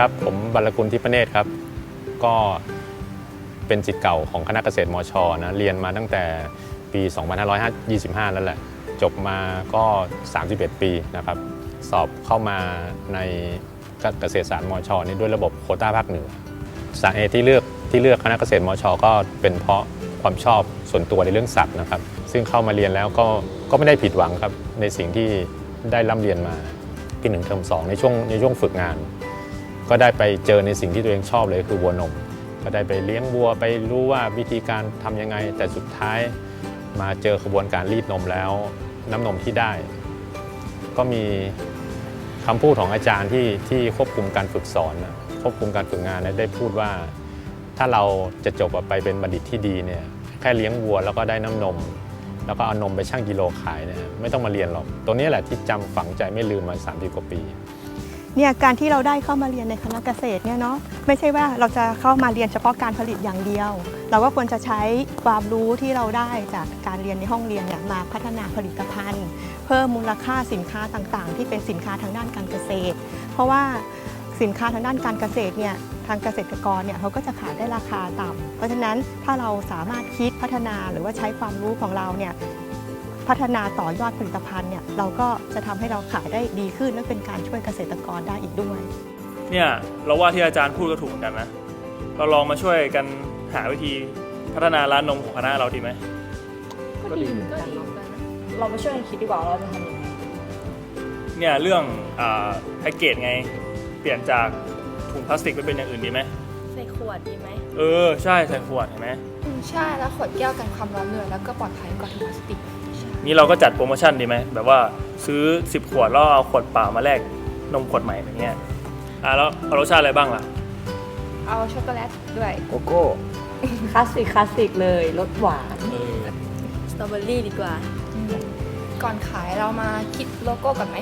ครับ ผมบรรลกุลทิพเนตรครับ ก็เป็นจิตเก่าของคณะเกษตรมชนะเรียนมาตั้งแต่ปี 2525 แล้วแหละ จบมาก็ 31 ปีนะครับ สอบเข้ามาในเกษตรศาสตร์มชนี่ด้วยระบบโคต้าภาคเหนือสาเหตุที่เลือกที่เลือกคณะเกษตรมชก็เป็นเพราะความชอบส่วนตัวในเรื่องสัตว์นะครับ ซึ่งเข้ามาเรียนแล้วก็ก็ไม่ได้ผิดหวังครับในสิ่งที่ได้ร่ำเรียนมาปีหนึ่งเทอมสองในช่วงในช่วงฝึกงาน ก็ได้ไปเจอในสิ่งที่ตัวเองชอบเลยคือวัวนม ก็ได้ไปเลี้ยงวัวไปรู้ว่าวิธีการทำยังไง แต่สุดท้ายมาเจอขบวนการรีดนมแล้ว น้ำนมที่ได้ ก็มีคำพูดของอาจารย์ที่ที่ควบคุมการฝึกสอนควบคุมการฝึกงานได้พูดว่า ถ้าเราจะจบไปเป็นบัณฑิตที่ดีเนี่ยแค่เลี้ยงวัวแล้วก็ได้น้ำนม แล้วก็เอานมไปชั่งกิโลขายเนี่ยไม่ต้องมาเรียนหรอก ตัวนี้แหละที่จำฝังใจไม่ลืมมา 30 กว่าปี เนี่ยการที่เราได้เข้ามาเรียนในคณะเกษตรเนี่ยเนาะไม่ใช่ว่าเราจะเข้ามาเรียนเฉพาะการผลิตอย่างเดียว เราก็ควรจะใช้ความรู้ที่เราได้จากการเรียนในห้องเรียนเนี่ยมาพัฒนาผลิตภัณฑ์ เพิ่มมูลค่าสินค้าต่างๆ ที่เป็นสินค้าทางด้านการเกษตร เพราะว่าสินค้าทางด้านการเกษตรเนี่ยทางเกษตรกรเนี่ยเขาก็จะขายได้ราคาต่ำเพราะฉะนั้นถ้าเราสามารถคิดพัฒนาหรือว่าใช้ความรู้ของเราเนี่ย พัฒนาต่อยอดผลิตภัณฑ์เนี่ยเราก็จะทำให้เราขายได้ดีขึ้นและเป็นการช่วยเกษตรกรได้อีกด้วย เนี่ยเราว่าที่อาจารย์พูดก็ถูกเหมือนกันนะเราลองมาช่วยกันหาวิธีพัฒนาร้านนมของคณะเราดีไหมก็ดีเหมือนกันเนาะเรามาช่วยกันคิดดีกว่าว่าเราจะทำยังไงเนี่ยเรื่องอาแพ็กเกจไง เปลี่ยนจากถุงพลาสติกไปเป็นอย่างอื่นดีไหมใส่ขวดดีไหมเออใช่ใส่ขวดเห็นไหมอืมใช่แล้วขวดแก้วกันความร้อนเลยแล้วก็ปลอดภัยกว่าถุงพลาสติก นี่เราก็จัดโปรโมชั่นดีไหมแบบว่าซื้อ 10 ขวดแล้วเอาขวดเปล่ามาแลกนมขวดใหม่แบบเนี้ยอะแล้วเอารสชาติอะไรบ้างล่ะ เอาช็อกโกแลตด้วยโกโก้คลาสสิกคลาสสิกเลยรสหวานเออสตรอเบอรี่ดีกว่า ก่อนขายเรามาคิดโลโก้ก่อนไหม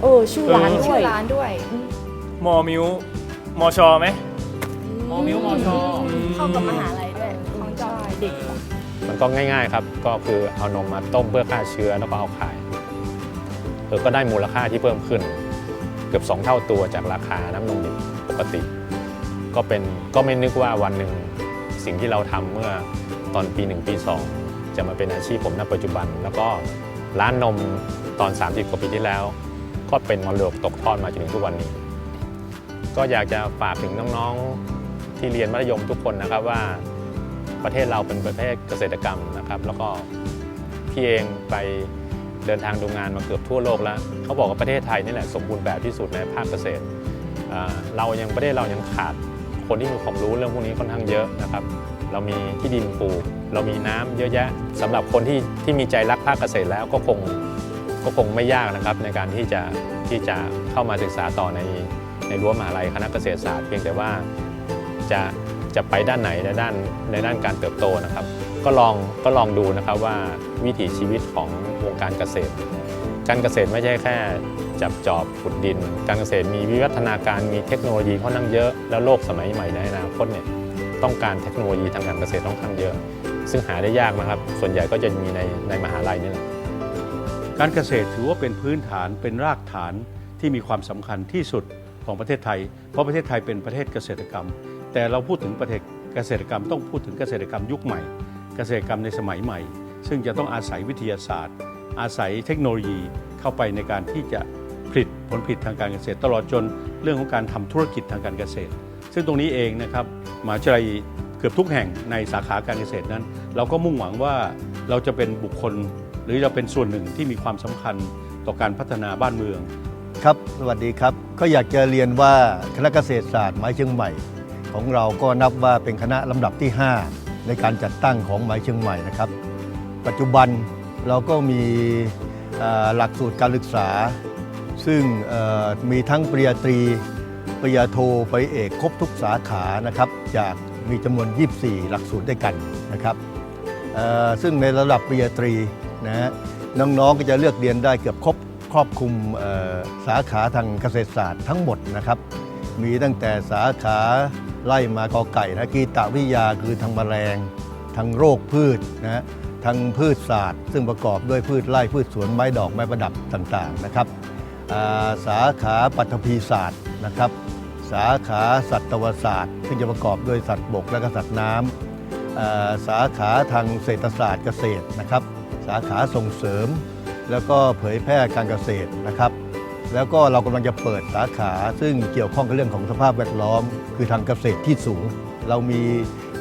โอ้ชื่อร้านด้ชื่วยอร้านด้วยมอมิวมอชอไหมมอมิวมอชอเข้ากับมหาลัยด้วยของจอยเด็ก มันก็ง่าย ๆครับ ก็คือเอานมมาต้มเพื่อฆ่าเชื้อแล้วก็เอาขายเออก็ได้มูลค่าที่เพิ่มขึ้น เกือบ 2 เท่าตัวจากราคาน้ำนมดิบปกติ ก็เป็นก็ไม่นึกว่าวันหนึ่งสิ่งที่เราทำเมื่อตอนปี 1 ปี 2 จะมาเป็นอาชีพผมณปัจจุบัน แล้วก็ร้านนมตอน 30 กว่าปีที่แล้ว ก็เป็นมรดกตกทอดมาจนถึงทุกวันนี้ ก็อยากจะฝากถึงน้องๆที่เรียนมัธยมทุกคนนะครับว่า ประเทศเราเป็นประเทศเกษตรกรรมนะครับ แล้วก็พี่เองไปเดินทางดูงานมาเกือบทั่วโลกแล้ว เขาบอกว่าประเทศไทยนี่แหละสมบูรณ์แบบที่สุดในภาคเกษตร เรายังประเทศเรายังขาดคนที่มีความรู้เรื่องพวกนี้ค่อนข้างเยอะนะครับ เรามีที่ดินปลูก เรามีน้ำเยอะแยะสำหรับคนที่ที่มีใจรักภาคเกษตรแล้วก็คงก็คงไม่ยากนะครับในการที่จะที่จะเข้ามาศึกษาต่อในในรั้วมหาลัยคณะเกษตรศาสตร์ เพียงแต่ว่าจะ จะไปด้านไหนในด้านในด้านการเติบโตนะครับ ก็ลองก็ลองดูนะครับว่าวิถีชีวิตของวงการเกษตร การเกษตรไม่ใช่แค่จับจอบขุดดิน การเกษตรมีวิวัฒนาการมีเทคโนโลยีค่อนข้างเยอะแล้วโลกสมัยใหม่ในอนาคตเนี่ยต้องการเทคโนโลยีทางการเกษตรค่อนข้างเยอะ ซึ่งหาได้ยากนะครับ ส่วนใหญ่ก็จะมีในในมหาลัยนี่แหละการเกษตรถือว่าเป็นพื้นฐานเป็นรากฐานที่มีความสำคัญที่สุดของประเทศไทย เพราะประเทศไทยเป็นประเทศเกษตรกรรม แต่เราพูดถึงประเทศเกษตรกรรมต้องพูดถึงเกษตรกรรมยุคใหม่ เกษตรกรรมในสมัยใหม่ ซึ่งจะต้องอาศัยวิทยาศาสตร์ อาศัยเทคโนโลยีเข้าไปในการที่จะผลิตผลผลิตทางการเกษตร ตลอดจนเรื่องของการทำธุรกิจทางการเกษตร ซึ่งตรงนี้เองนะครับมหาวิทยาลัยเกือบทุกแห่งในสาขาการเกษตรนั้น เราก็มุ่งหวังว่าเราจะเป็นบุคคล หรือเราเป็นส่วนหนึ่งที่มีความสำคัญต่อการพัฒนาบ้านเมือง ครับ สวัสดีครับ ก็อยากจะเรียนว่าคณะเกษตรศาสตร์หมายเชียงใหม่ ของเราก็นับว่าเป็นคณะลำดับที่ 5 ในการจัดตั้งของหมายเชียงใหม่นะครับ ปัจจุบันเราก็มีหลักสูตรการศึกษา ซึ่งมีทั้งปริญญาตรี ปริญญาโทปริญญาเอกครบทุกสาขานะครับ จากมีจำนวน 24 หลักสูตรด้วยกันนะครับซึ่งในระดับปริญญาตรีนะฮะน้องๆก็จะเลือกเรียนได้เกือบครบครอบคลุมสาขาทางเกษตรศาสตร์ทั้งหมดนะครับ มีตั้งแต่สาขา ไล่มากอไก่นะกีตวิทยาคือทางแมลงทางโรคพืชนะทางพืชศาสตร์ ซึ่งประกอบด้วยพืชไร่พืชสวนไม้ดอกไม้ประดับต่างๆนะครับาสาขาปัตภีศาสตร์นะครับ สาขาสัตวศาสตร์ ซึ่งจะประกอบด้วยสัตว์บกและก็สัตว์น้ำสาขาทางเศรษฐศาสตร์เกษตรนะครับ สาขาส่งเสริม แล้วก็เผยแพร่การเกษตรนะครับ แล้วก็เรากำลังจะเปิดสาขา ซึ่งเกี่ยวข้องกับเรื่องของสภาพแวดล้อม คือทางเกษตรที่สูง เรามี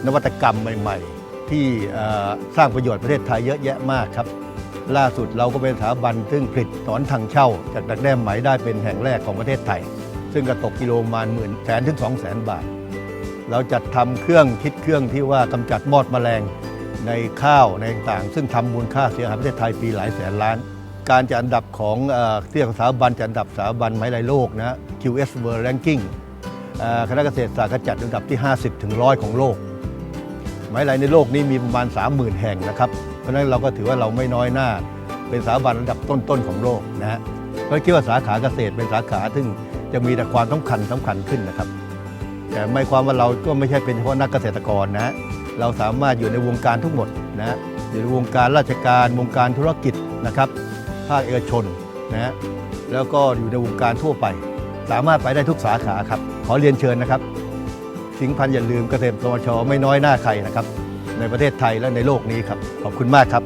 นวัตกรรมใหม่ ๆ ที่สร้างประโยชน์ประเทศไทยเยอะแยะมากครับ ล่าสุดเราก็เป็นสถาบันซึ่งผลิตหนอนทางเช่า จากดักแด้ไหมได้เป็นแห่งแรกของประเทศไทย ซึ่งก็ตกกิโลมาณหมื่นแสนถึงสองแสนบาท เราจัดทำเครื่องคิดเครื่องที่ว่ากำจัดมอดแมลงในข้าวในต่างๆซึ่งทำมูลค่าเสียหายประเทศไทยปีหลายแสนล้าน การจัดอันดับของเออที่สถาบันจัดอันดับสถาบันไม้ลายโลกนะ QS World Ranking คณะเกษตรศาสตร์ก็จัดอันดับที่ 50ถึง100 ของโลก ไม้ลายในโลกนี้มีประมาณ 30,000 แห่งนะครับ เพราะฉะนั้นเราก็ถือว่าเราไม่น้อยหน้า เป็นสถาบันอันดับต้นๆของโลกนะฮะก็คิดว่าสาขาเกษตรเป็นสาขาซึ่งจะมีแต่ความสำคัญสำคัญขึ้นนะครับ แต่ไม่ความว่าเราก็ไม่ใช่เป็นเฉพาะนักเกษตรกรนะเราสามารถอยู่ในวงการทุกหมดนะฮะอยู่ในวงการราชการวงการธุรกิจนะครับ ภาคเอกชนนะฮะแล้วก็อยู่ในวงการทั่วไป สามารถไปได้ทุกสาขาครับ ขอเรียนเชิญนะครับสิงพันอย่าลืมเกษตรกรชไม่น้อยหน้าใครนะครับ ในประเทศไทยและในโลกนี้ครับ ขอบคุณมากครับ